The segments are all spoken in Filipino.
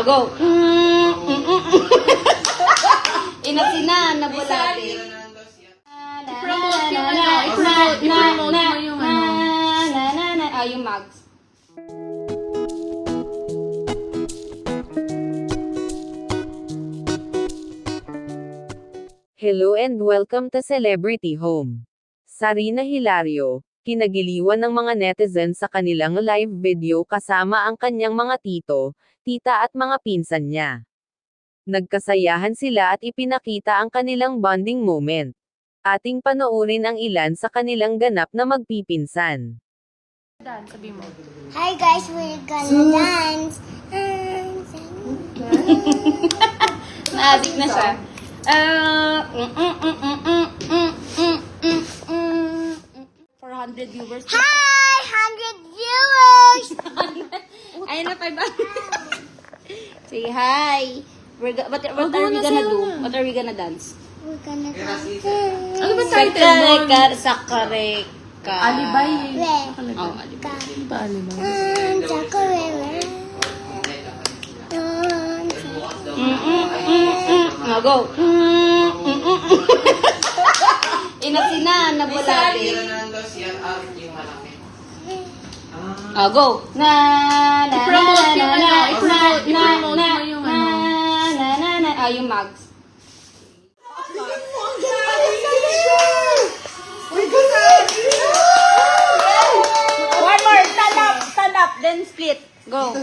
Ah, go. Mm, mm, mm, mm. Inasinan na bulate. I-promote yung ano, i-promote, i-promote mo yung ano. Na, na, na, ah, yung mags. Hello and welcome to Celebrity Home. Sarina Hilario, kinagiliwan ng mga netizens sa kanilang live video kasama ang kanyang mga tito, tita at mga pinsan niya. Nagkasayahan sila at ipinakita ang kanilang bonding moment. Ating panoorin ang ilan sa kanilang ganap na magpipinsan. Dan, sabi mo. Hi guys, we're gonna dance. Dance. Naadik na siya. Mm, mm, mm, mm, mm, mm, mm, mm. 400 viewers. Hi, 100 viewers. Ayun na, 500. Say hi. We're go- what, what are we go na, gonna do? na. What are we gonna dance? We're gonna dance. Ano ba title mo? Sakareka, sakareka. Alibay. Oh, alibay. Ano ba alibay? Dance. Dance. Mm, mm, mm, mm. Ah, go. Mm, mm. Inasinan na bulate. Ah, go. Na, na, na, na, yung na, ano, na, na, na, mo yung na, ano. na, na, na, ah, yung mags. One more, stand up, stand up, then split. Go.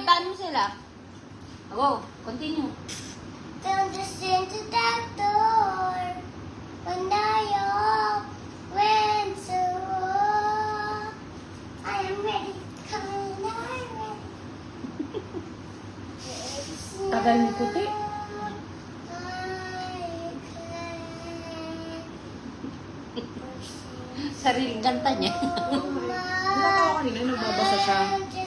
Kantaan mo sila. Go, continue. Don't listen to that door. When I went to war, I am ready. Come on, I'm ready. Tagal ni puti. Sariling kanta niya. Nakakawa kanina, nagbabasa siya.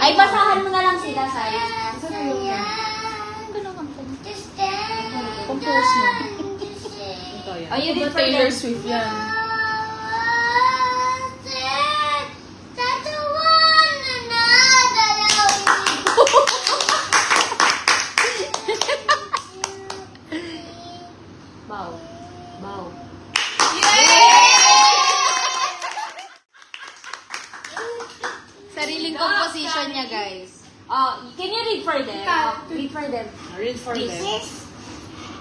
Ay, basahan mo na lang sila, Sai. Ganun lang. Ganun lang. Compose mo. Ay, yun din Taylor Swift yan. Composition niya, guys. Oh, can you read for them? Oh, read for them. Read for Please. them. This,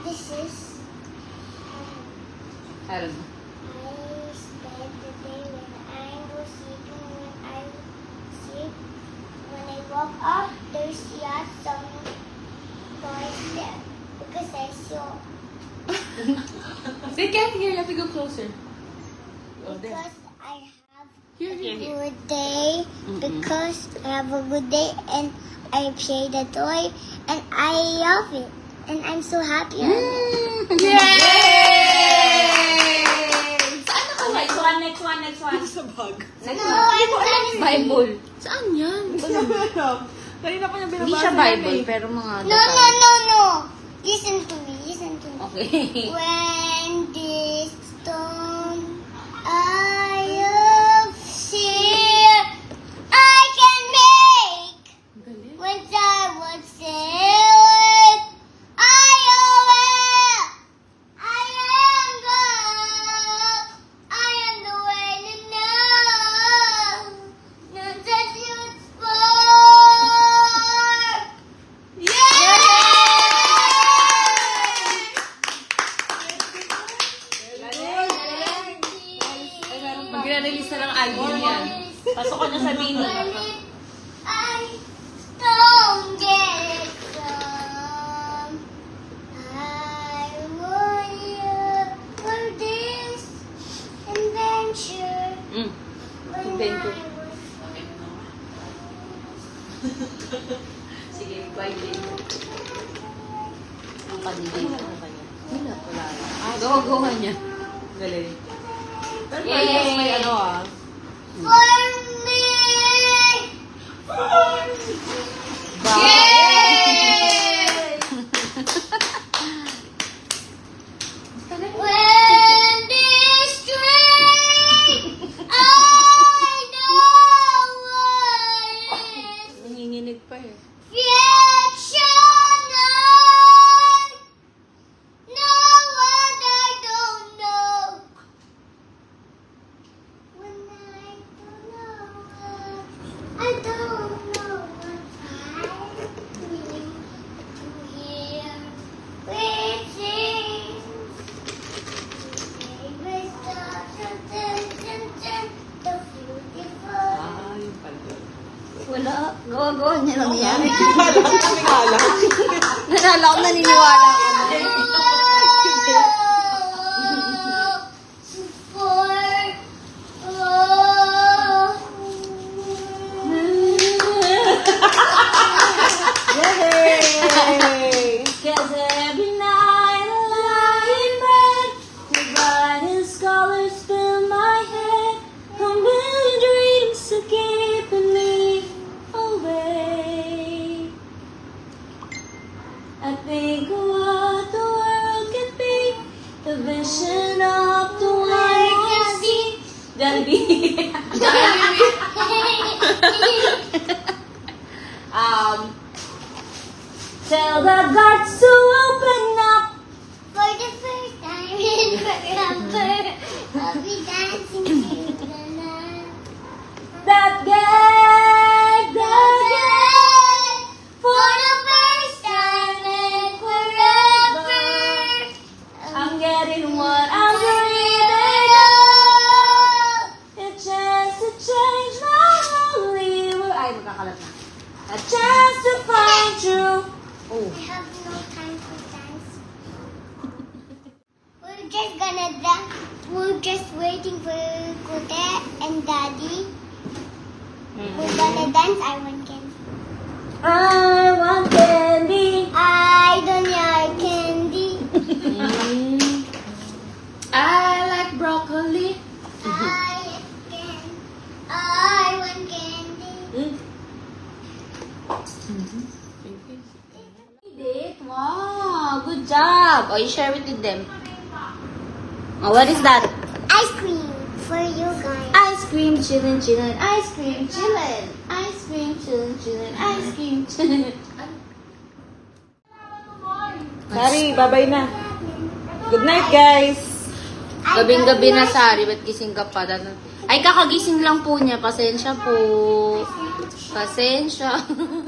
this is um, I don't know. I spend the day when I go sleeping, when I sleep, when I woke up, there's yet some toys there because I saw They can't hear. You have to go closer. Oh, there. Here, here, a here. good day because I have a good day and I play the toy and I love it and I'm so happy. on it. Saan ako? Next one, next one, next one. Sa bag. Next No, one. Bible. Saan yan? Kanina pa niya binabasa. Hindi siya yan Bible, eh. pero mga No, no, no, no. Listen to me. Listen to me. Okay. When this stone I have here, I can make. Galing. When I was sailed, I aware. I am God. I am the way to know. Not that you spark. Magre-release na ng album yan. Pasok ko na sa mini. I don't get it from. I want you for this adventure. Mm. When Adventure. I was Sige, bye din. Ang panilig. Wala, wala. Ah, gawa-gawa niya. Galing. Pero Yay! may ano ah. For me! For me! Yay! 对。Niya lang yan. Kala ko kami kala. Nanala ko naniniwala ako I think what the world could be. The vision of the one I see be. Um Tell the guards to open up. For the first time in forever, I'll be dancing to the night. that gate, Oh. I have no time for dance. We're just gonna dance. We're just waiting for Kote and Daddy. We're hmm. gonna dance. I want candy. I want candy. I don't like candy. Hmm. I like broccoli. I can. I want candy. Hmm. Date? Wow, good job. Oh, you share it with them. Oh, what is that? Ice cream for you guys. Ice cream chillin' chillin', ice cream chillin', ice cream chillin' chillin', ice cream chillin'. Sorry, bye-bye na. Good night, guys. Gabing-gabi na, Sari. Ba't gising ka pa? Ay, kakagising lang po niya. Pasensya po. Pasensya.